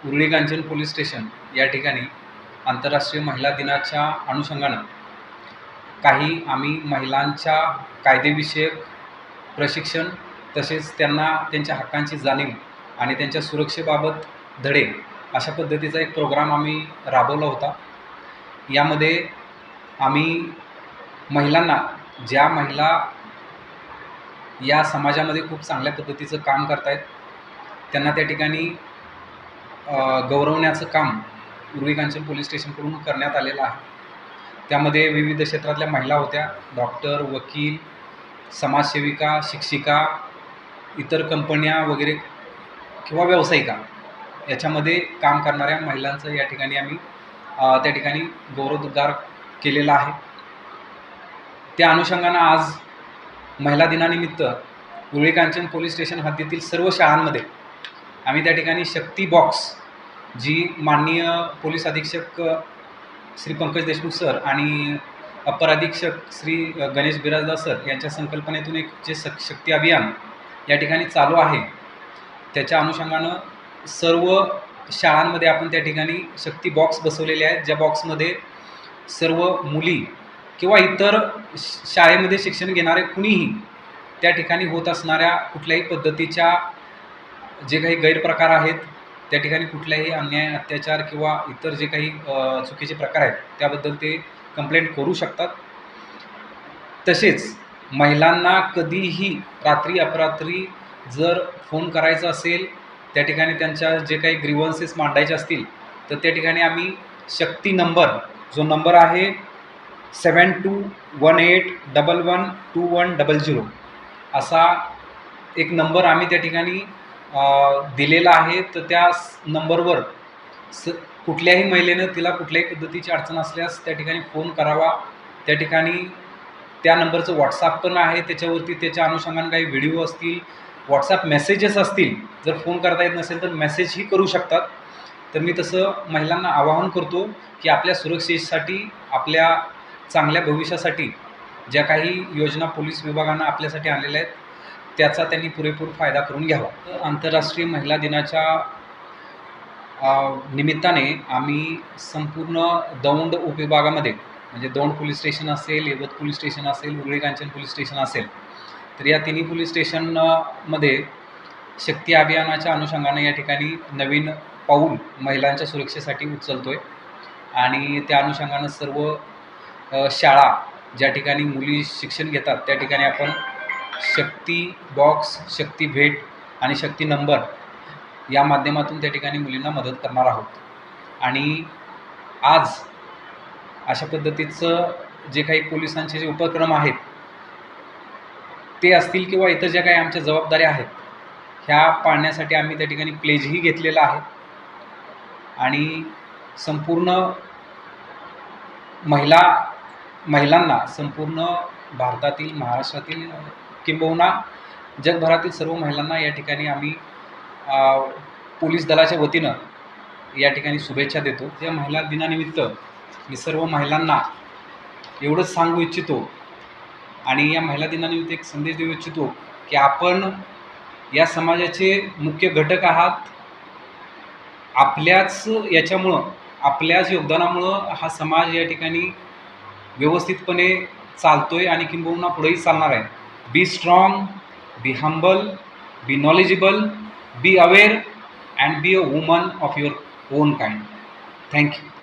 उर्ली Kanchan police station या ठिकाणी आंतरराष्ट्रीय महिला दिनाच्या अनुषंगानं काही आम्ही महिलांच्या कायदेविषयक प्रशिक्षण तसेच त्यांना त्यांच्या हक्कांची जाणीव आणि त्यांच्या सुरक्षेबाबत धडे अशा पद्धतीचा एक प्रोग्राम आम्ही राबवला होता. यामध्ये आम्ही महिलांना ज्या महिला या समाजामध्ये खूप चांगल्या पद्धतीचं काम करत आहेत त्यांना त्या ठिकाणी गौरवण्याचं काम उर्वी कांचन पोलीस स्टेशनकडून करण्यात आलेलं आहे. त्यामध्ये विविध क्षेत्रातल्या महिला होत्या डॉक्टर वकील समाजसेविका शिक्षिका इतर कंपन्या वगैरे किंवा व्यावसायिका. याच्यामध्ये काम करणाऱ्या महिलांचं या ठिकाणी आम्ही त्या ठिकाणी गौरवोद्गार केलेला आहे. त्या अनुषंगानं आज महिला दिनानिमित्त उरळी कांचन पोलीस स्टेशन हद्दीतील सर्व शाळांमध्ये आम्ही त्या ठिकाणी शक्ती बॉक्स जी माननीय पोलीस अधीक्षक श्री पंकज देशमुख सर आणि अपर अधीक्षक श्री गणेश बिराजदास सर यांच्या संकल्पनेतून एक जे स शक्ती अभियान या ठिकाणी चालू आहे. त्याच्या अनुषंगानं सर्व शाळांमध्ये आपण त्या ठिकाणी शक्ती बॉक्स बसवलेले आहेत ज्या बॉक्समध्ये सर्व मुली किंवा इतर श- शाळेमध्ये शिक्षण घेणारे कुणीही त्या ठिकाणी होत असणाऱ्या कुठल्याही पद्धतीच्या जे काही गैरप्रकार आहेत त्या ठिकाणी कुठल्याही अन्याय अत्याचार किंवा इतर जे काही चुकीचे प्रकार आहेत त्याबद्दल ते कंप्लेंट करू शकतात. तसेच महिलांना कधीही रात्री अपरात्री जर फोन करायचा असेल त्या ठिकाणी त्यांच्या जे काही ग्रीवन्सेस मांडायचे असतील तर त्या ठिकाणी आम्ही शक्ती नंबर जो नंबर आहे seven two one eight double one two one double zero असा एक नंबर आम्ही त्या ठिकाणी दिलेला आहे तर त्या नंबरवर स कुठल्याही महिलेनं तिला कुठल्याही पद्धतीची अडचण असल्यास त्या ठिकाणी फोन करावा. त्या ठिकाणी त्या नंबरचं व्हॉट्सअप पण आहे त्याच्यावरती त्याच्या अनुषंगाने काही व्हिडिओ असतील व्हॉट्सअप मेसेजेस असतील जर फोन करता येत नसेल तर मेसेजही करू शकतात. तर मी तसं महिलांना आवाहन करतो की आपल्या सुरक्षेसाठी आपल्या चांगल्या भविष्यासाठी ज्या काही योजना पोलीस विभागानं आपल्यासाठी आणलेल्या आहेत त्याचा त्यांनी पुरेपूर फायदा करून घ्यावा. आंतरराष्ट्रीय महिला दिनाच्या निमित्ताने आम्ही संपूर्ण दौंड उपविभागामध्ये म्हणजे दौंड पोलीस स्टेशन असेल यवत पोलीस स्टेशन असेल उरळी कांचन पोलीस स्टेशन असेल तर या तिन्ही पोलीस स्टेशनमध्ये शक्ती अभियानाच्या अनुषंगाने या ठिकाणी नवीन पाऊल महिलांच्या सुरक्षेसाठी उचलतो आहे आणि त्या अनुषंगानं सर्व शाळा ज्या ठिकाणी मुली शिक्षण घेतात त्या ठिकाणी आपण शक्ती बॉक्स शक्ती भेट आणि शक्ती नंबर या माध्यमातून त्या ठिकाणी मुलींना मदत करणार आहोत. आणि आज अशा पद्धतीचं जे काही पोलिसांचे जे उपक्रम आहेत ते असतील किंवा इतर ज्या काही आमच्या जबाबदाऱ्या आहेत ह्या पाळण्यासाठी आम्ही त्या ठिकाणी प्लेजही घेतलेला आहे. आणि संपूर्ण महिला महिलांना संपूर्ण भारतातील महाराष्ट्रातील किंबहुना जगभरातील सर्व महिलांना या ठिकाणी आम्ही पोलीस दलाच्या वतीनं या ठिकाणी शुभेच्छा देतो. या महिला दिनानिमित्त मी सर्व महिलांना एवढंच सांगू इच्छितो आणि या महिला दिनानिमित्त एक संदेश देऊ इच्छितो की आपण या समाजाचे मुख्य घटक आहात. आपल्याच याच्यामुळं आपल्याच योगदानामुळं हा समाज या ठिकाणी व्यवस्थितपणे चालतो आहे आणि किंबहुना पुढेही चालणार आहे. be strong, be humble, be knowledgeable, be aware, and be a woman of your own kind. Thank you.